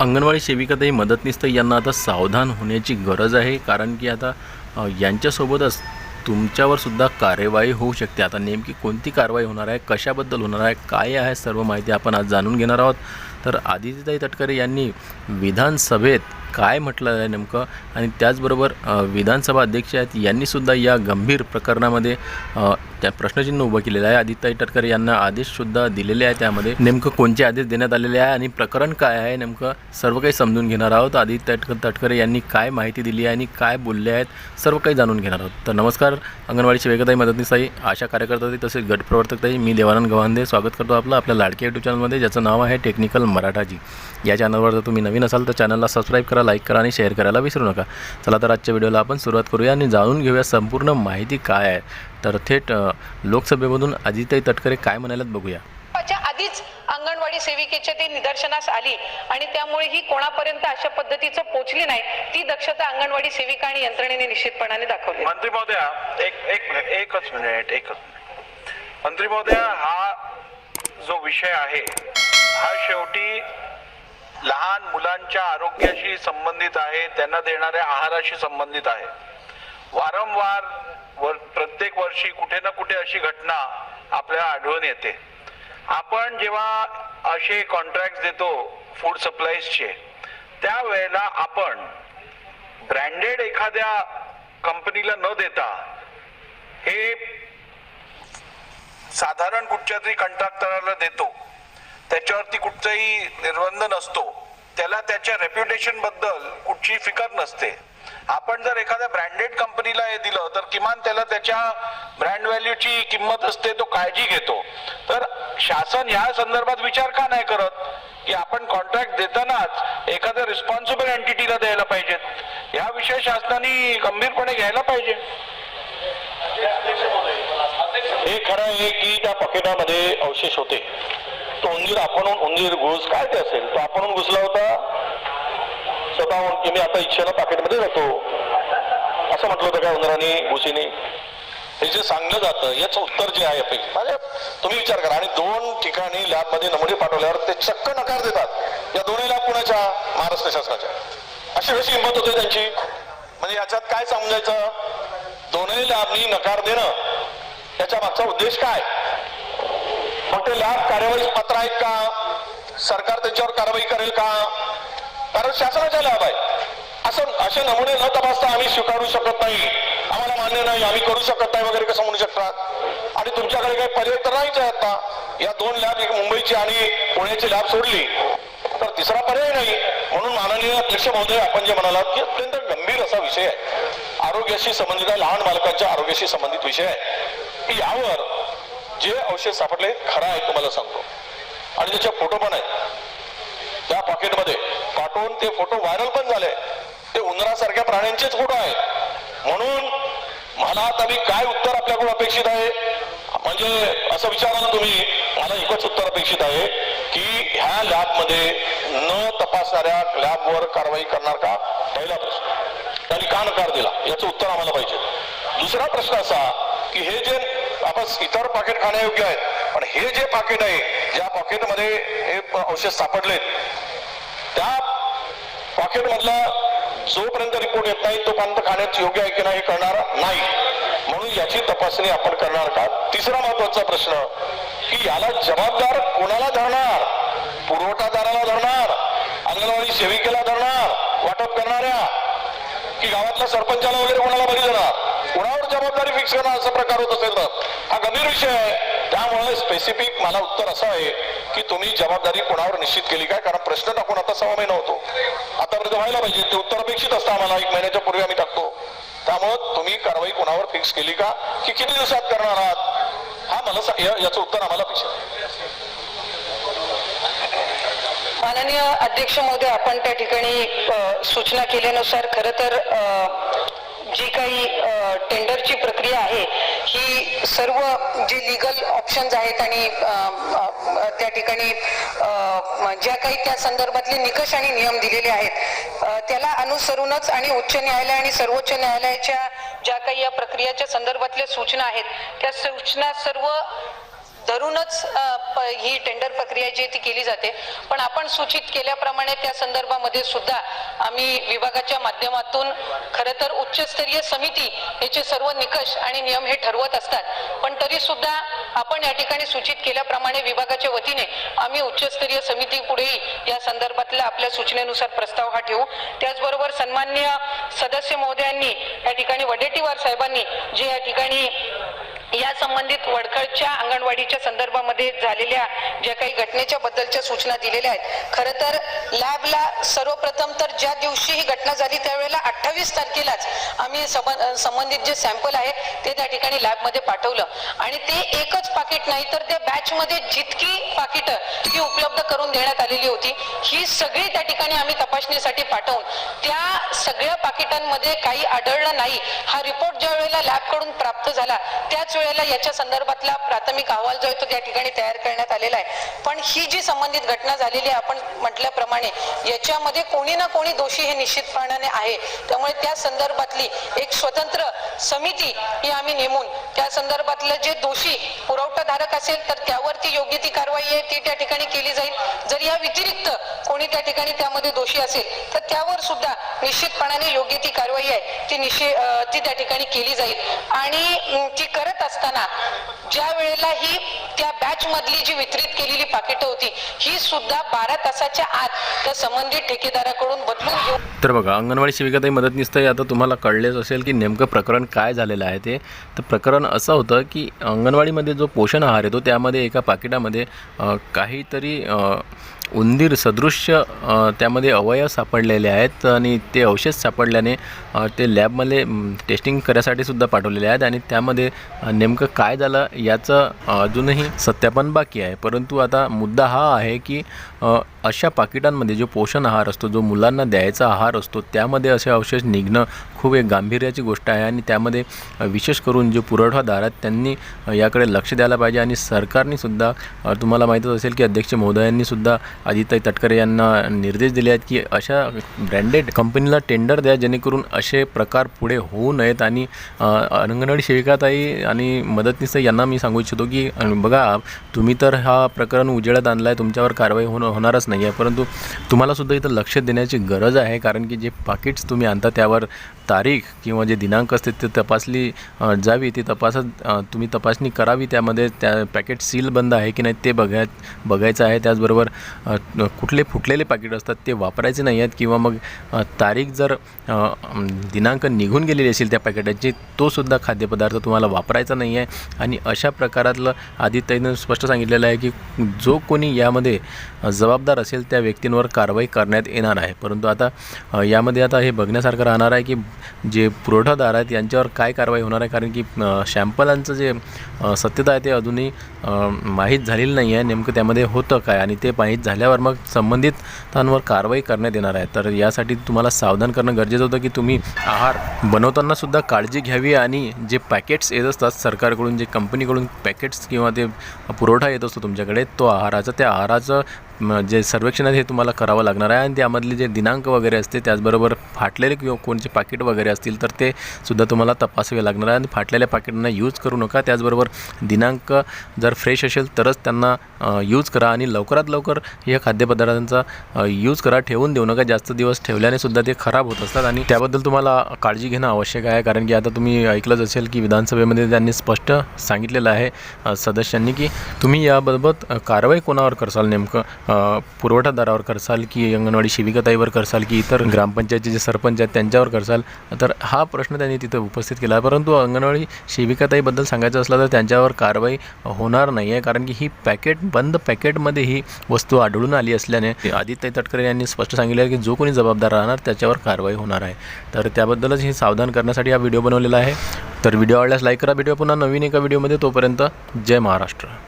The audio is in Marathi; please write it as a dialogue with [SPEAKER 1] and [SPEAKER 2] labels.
[SPEAKER 1] अंगणवाडी सेविकाताई मदतनीस तर यांना आता सावधान होण्याची गरज आहे. कारण की आता यांच्यासोबतच तुमच्यावर सुद्धा कार्यवाही होऊ शकते. आता नेमकी कोणती कारवाई होणार आहे? कशाबद्दल होणार आहे? काय आहे सर्व माहिती आपण आज जाणून घेणार आहोत. तर आदित्यताई तटकरे यांनी विधानसभेत काय म्हटलं आहे नेमकं? आणि त्याचबरोबर विधानसभा अध्यक्ष आहेत यांनीसुद्धा या गंभीर प्रकरणामध्ये त्या प्रश्नचिन्ह उभं केलेलं आहे. आदित्य तटकरे यांना आदेशसुद्धा दिलेले आहे त्यामध्ये. नेमकं कोणते आदेश देण्यात आलेले आहे आणि प्रकरण काय आहे नेमकं? सर्व काही समजून घेणार आहोत. आदित्य तटकर तटकरे यांनी काय माहिती दिली आहे आणि काय बोलले आहेत सर्व काही जाणून घेणार आहोत. तर नमस्कार अंगणवाडी सेविकाताई मदतनीसाई आशा कार्यकर्ताताई तसेच गटप्रवर्तकताई मी देवानंद गव्हांदे स्वागत करतो आपलं आपल्या लाडकी यूट्यूब चॅनलमध्ये ज्याचं नाव आहे टेक्निकल मराठाजी. या चॅनलवर जर तुम्ही नवीन असाल तर चॅनलला सबस्क्राईब करा लाईक करा आणि शेअर करायला विसरू नका. चला तर आजच्या व्हिडिओला आपण सुरुवात करूया आणि जाणून घेऊया संपूर्ण माहिती काय आहे. तर थेट लोकसभेमधून अजिताई तटकरे काय म्हणाल्यात बघूया.
[SPEAKER 2] आधीच अंगणवाडी सेविकेच्या ते निदर्शनास आली आणि त्यामुळे ही कोणापर्यंत अशा पद्धतीचं पोचली नाही ती दक्षता अंगणवाडी सेविका आणि यंत्रणेने निश्चितपणाने दाखवली.
[SPEAKER 3] मंत्री महोदया एक एक मिनिट एकच मिनिट एकच मंत्री महोदया हा जो विषय आहे हा शेवटी लहान मुलांच्या आरोग्याशी संबंधित आहे त्यांना देणाऱ्या आहाराशी संबंधित आहे. वारंवार वर प्रत्येक वर्षी कुठे ना कुठे अशी घटना आपल्याला आढळून येते. आपण जेव्हा असे कॉन्ट्रॅक्ट देतो फूड सप्लायचे त्यावेळेला आपण ब्रँडेड एखाद्या कंपनीला न देता हे साधारण कुठच्या तरी कंत्राटदाराला देतो. त्याच्यावरती कुठचाही निर्बंध नसतो. त्याला त्याच्या रेप्युटेशनबद्दल कुठची फिकर नसते. आपण जर एखाद्या ब्रँडेड कंपनीला हे दिलं तर किमान त्याला त्याच्या ब्रँड व्हॅल्यूची किंमत असते तो काळजी घेतो. तर शासन या संदर्भात विचार का नाही करत? की आपण कॉन्ट्रॅक्ट देतानाच एखाद्या रिस्पॉन्सिबल एंटिटीला द्यायला पाहिजेत. या विषय शासनाने गंभीरपणे घ्यायला पाहिजे.
[SPEAKER 4] हे खरं आहे की त्या पॉकेटामध्ये अवशेष होते. तो उंदीर आपण उंदीर घुस काय ते असेल तो आपण घुसला होता. स्वतःहून की मी आता इच्छेनं पाकिटमध्ये जातो. असं म्हटलं होतं काय उंदराने घुसीने हे जे सांगलं जातं याचं उत्तर जे आहे म्हणजे तुम्ही विचार करा आणि दोन ठिकाणी लॅबमध्ये नमुने पाठवल्यावर ते चक्क नकार देतात. या दोन्ही लॅब कुणाच्या? महाराष्ट्र शासनाच्या. अशी कशी हिंमत होते त्यांची. म्हणजे याच्यात काय समजायचं? दोन्ही लॅबनी नकार देणं. याच्या मागचा उद्देश काय? मग ते लॅब कार्यवाही पत्र आहेत का? सरकार त्यांच्यावर कारवाई करेल का? कारण शासनाच्या लॅब आहे. असं असे नमुने न तपासता आम्ही स्वीकारू शकत नाही. आम्हाला मान्य नाही आम्ही करू शकत नाही वगैरे कसं म्हणू शकतात? आणि तुमच्याकडे काही पर्याय तर नाहीच आहे आता या दोन लॅब एक मुंबईची आणि पुण्याची लॅब सोडली तर तिसरा पर्याय नाही. म्हणून माननीय अध्यक्ष महोदय आपण जे म्हणालात की अत्यंत गंभीर असा विषय आहे. आरोग्याशी संबंधित आहे लहान बालकांच्या आरोग्याशी संबंधित विषय आहे. की यावर जे अवशेष सापडले खरं आहे तुम्हाला सांगतो. आणि त्याचे फोटो पण आहेत. त्या पॉकेटमध्ये पाठवून ते फोटो व्हायरल पण झाले. ते उंदरासारख्या प्राण्यांचेच फोटो आहेत. म्हणून मला आता मी काय उत्तर आपल्याकडून अपेक्षित आहे? म्हणजे असं विचारा ना तुम्ही. मला एकच उत्तर अपेक्षित आहे की ह्या लॅबमध्ये न तपासणाऱ्या लॅबवर कारवाई करणार का? पहिला प्रश्न. त्यांनी का नकार दिला? याचं उत्तर आम्हाला पाहिजे. दुसरा प्रश्न असा की हे जे आपण इतर पाकिट खाण्यायोग्य आहेत. पण हे जे पाकिट आहे ज्या पॉकेटमध्ये हे औषध सापडलेत त्या पॉकेट मधला जोपर्यंत रिपोर्ट येत नाही तोपर्यंत खाण्यात योग्य आहे की नाही हे करणार नाही. म्हणून याची तपासणी आपण करणार का तिसरा महत्त्वाचा प्रश्न की याला जबाबदार कोणाला धरणार? पुरवठादाराला धरणार? अंगणवाडी सेविकेला धरणार? वाटप करणाऱ्या? की गावातल्या सरपंचाला वगैरे कोणाला बरी देणार कोणावर जबाबदारी फिक्स करणार? असा प्रकार होत असेल तर. हा गंभीर विषय आहे. त्यामुळे स्पेसिफिक मला उत्तर असं आहे की तुम्ही जबाबदारी कोणावर निश्चित केली काय? कारण प्रश्न टाकून आता सहा महिना होतो. आतापर्यंत व्हायला पाहिजे. ते उत्तर अपेक्षित असतं आम्हाला. एक महिन्याच्या पूर्वी आम्ही टाकतो. त्यामुळं तुम्ही कारवाई कोणावर फिक्स केली का? की किती दिवसात करणार आहात? हा मला याचं उत्तर आम्हाला पाहिजे
[SPEAKER 2] माननीय अध्यक्ष महोदय आपण त्या ठिकाणी सूचना केल्यानुसार खरं तर जी काही टेंडरची प्रक्रिया आहे ही सर्व जे लिगल ऑप्शन्स आहेत आणि त्या ठिकाणी ज्या काही त्या संदर्भातले निकष आणि नियम दिलेले आहेत त्याला अनुसरूनच आणि उच्च न्यायालय आणि सर्वोच्च न्यायालयाच्या ज्या काही या प्रक्रियाच्या संदर्भातल्या सूचना आहेत त्या सूचना सर्व धरूनच प- ही टेंडर प्रक्रिया जी ती केली जाते. पण आपण सूचित केल्याप्रमाणे त्या संदर्भामध्ये सुद्धा आम्ही विभागाच्या माध्यमातून खरं तर उच्चस्तरीय समिती याचे सर्व निकष आणि नियम हे ठरवत असतात. पण तरी सुद्धा आपण या ठिकाणी सूचित केल्याप्रमाणे विभागाच्या वतीने आम्ही उच्चस्तरीय समिती पुढेही या संदर्भातला आपल्या सूचनेनुसार प्रस्ताव हा ठेवू. त्याचबरोबर सन्मान्य सदस्य महोदयांनी या ठिकाणी वडेट्टीवार साहेबांनी जे या ठिकाणी या संबंधित वडखळच्या अंगणवाडीच्या संदर्भामध्ये झालेल्या ज्या काही घटनेच्या बद्दलच्या सूचना दिलेल्या आहेत खरं तर लॅबला सर्वप्रथम तर ज्या दिवशी ही घटना झाली त्यावेळेला अठ्ठावीस तारखेलाच आम्ही सम- संबंधित जे सॅम्पल आहे ते त्या ठिकाणी लॅबमध्ये पाठवलं. आणि ते एकच पाकिट नाही तर त्या बॅचमध्ये जितकी पाकिटं ही उपलब्ध करून देण्यात आलेली होती ही सगळी त्या ठिकाणी आम्ही तपासणीसाठी पाठवून त्या सगळ्या पाकिटांमध्ये काही आढळलं नाही. हा रिपोर्ट ज्या वेळेला लॅबकडून प्राप्त झाला. त्याच वेळेला याच्या संदर्भातला प्राथमिक अहवाल जो आहे तो त्या ठिकाणी तयार करण्यात आलेला आहे. पण ही जी संबंधित घटना झालेली आहे आपण म्हटल्याप्रमाणे याच्यामध्ये कोणी ना कोणी दोषी हे निश्चितपणाने आहे. त्यामुळे त्या संदर्भातली एक स्वतंत्र समिती ही आम्ही नेमून त्या संदर्भातलं जे दोषी पुरवठाधारक असेल तर त्यावरती योग्य ती कारवाई आहे ती त्या ठिकाणी केली जाईल. जर या व्यतिरिक्त कोणी त्या ठिकाणी त्यामध्ये दोषी असेल तर त्यावर सुद्धा निश्चितपणाने योग्य ती कारवाई आहे ती निश्चित ती त्या ठिकाणी केली जाईल. आणि अं, ती करत असताना ज्या वेळेला ही त्या बॅच मधली जी वितरित केलेली पाकिटं होती ही सुद्धा बारा तासाच्या आत त्या संबंधित ठेकेदाराकडून बदलून घेऊन
[SPEAKER 1] तर बघा अंगणवाडी सेविकाताई मदतनीस आता तुम्हाला कळलेच असेल की नेमकं प्रकरण काय झालेलं आहे ते. तर प्रकरण असं होतं की अंगणवाडीमध्ये जो पोषण आहार येतो त्यामध्ये एका पाकिटामध्ये काहीतरी उंदीर सदृश्य त्यामध्ये अवयव सापडलेले आहेत आणि ते अवशेष सापडल्याने ते लॅबमध्ये टेस्टिंग करायसाठी सुद्धा पाठवलेले आहेत आणि त्यामध्ये नेमकं काय झालं याचं अजूनही सत्यापन बाकी आहे. परंतु आता मुद्दा हा आहे की अशा पाकिटांमध्ये जो पोषण आहार असतो जो मुलांना द्यायचा आहार असतो त्यामध्ये असे अवशेष निघणं खूप एक गांभीर्याची गोष्ट आहे आणि त्यामध्ये विशेष करून जे पुरवठादार आहेत त्यांनी याकडे लक्ष द्यायला पाहिजे आणि सरकारनेसुद्धा तुम्हाला माहीतच असेल की अध्यक्ष महोदयांनीसुद्धा आदित्य तटकरे यांना निर्देश दिले आहेत की अशा ब्रँडेड कंपनीला टेंडर द्या जेणेकरून असे प्रकार पुढे होऊ नयेत आणि अंगणवाडी सेविकाताई आणि मदतनीस यांना मी सांगू इच्छितो की बघा तुम्ही तर हा प्रकरण उजेडात आणला आहे तुमच्यावर कारवाई होणं होणारच नाही. आहे परंतु तुम्हाला सुद्धा इथं लक्ष देण्याची गरज आहे कारण की जे पाकिट्स तुम्ही आणता त्यावर तारीख किंवा जे दिनांक असते ते तपासली जावी. ती तपासत तुम्ही तपासणी करावी त्यामध्ये त्या पॅकेट सील बंद आहे की नाही ते बघाय बघायचं आहे. त्याचबरोबर कुठले फुटलेले पॅकेट असतात ते वापरायचे नाही आहेत किंवा मग तारीख जर दिनांक निघून गेलेली असेल त्या पॅकेटाची तोसुद्धा खाद्यपदार्थ तुम्हाला वापरायचा नाही आहे. आणि अशा प्रकारातलं आदित्यनं स्पष्ट सांगितलेलं आहे की जो कोणी यामध्ये जबाबदार असेल त्या व्यक्तींवर कारवाई करण्यात येणार आहे. परंतु आता यामध्ये आता हे बघण्यासारखं राहणार आहे की जे पुरवठादार आहेत यांच्यावर काय कारवाई होणार आहे? कारण की शॅम्पलांचं जे सत्यता आहे ते अजूनही माहीत झालेलं नाही आहे. नेमकं त्यामध्ये होतं काय? आणि ते माहीत झाल्यावर मग संबंधितांवर कारवाई करण्यात येणार आहे. तर यासाठी तुम्हाला सावधान करणं गरजेचं होतं की तुम्ही आहार बनवताना सुद्धा काळजी घ्यावी आणि जे पॅकेट्स येत असतात सरकारकडून जे कंपनीकडून पॅकेट्स किंवा ते पुरवठा येत असतो तुमच्याकडे तो आहाराचा त्या आहाराचं जे सर्वेक्षण आहे हे तुम्हाला करावं लागणार आहे आणि त्यामधले जे दिनांक वगैरे असते त्याचबरोबर फाटलेले किंवा कोणचे पाकिट वगैरे असतील तर ते सुद्धा तुम्हाला तपासावे लागणार आहे. आणि फाटलेल्या पाकिटांना यूज करू नका. त्याचबरोबर दिनांक जर फ्रेश असेल तरच त्यांना यूज करा आणि लवकरात लवकर या खाद्यपदार्थांचा यूज करा. ठेवून देऊ नका. जास्त दिवस ठेवल्याने सुद्धा ते खराब होत असतात आणि त्याबद्दल तुम्हाला काळजी घेणं आवश्यक आहे. कारण की आता तुम्ही ऐकलंच असेल की विधानसभेमध्ये त्यांनी स्पष्ट सांगितलेलं आहे सदस्यांनी की तुम्ही याबाबत कारवाई कोणावर करसाल नेमकं? पुरवठादारावर करसाल की अंगणवाडी शिविकताईवर करसाल की इतर ग्रामपंचायतचे जे सरपंच आहेत त्यांच्यावर करसाल? तर हा प्रश्न त्यांनी तिथं उपस्थित केला. परंतु अंगणवाडी शिविकाताईबद्दल सांगायचं असलं तर त्यांच्यावर कारवाई होणार नाही आहे कारण की ही पॅकेट बंद पॅकेटमध्ये ही वस्तू आढळून आली असल्याने आदित्य तटकरे यांनी स्पष्ट सांगितलं आहे की जो कोणी जबाबदार राहणार त्याच्यावर कारवाई होणार आहे. तर त्याबद्दलच हे सावधान करण्यासाठी हा व्हिडिओ बनवलेला आहे. तर व्हिडिओ आवडल्यास लाईक करा. व्हिडिओ पुन्हा नवीन एका व्हिडिओमध्ये. तोपर्यंत जय महाराष्ट्र.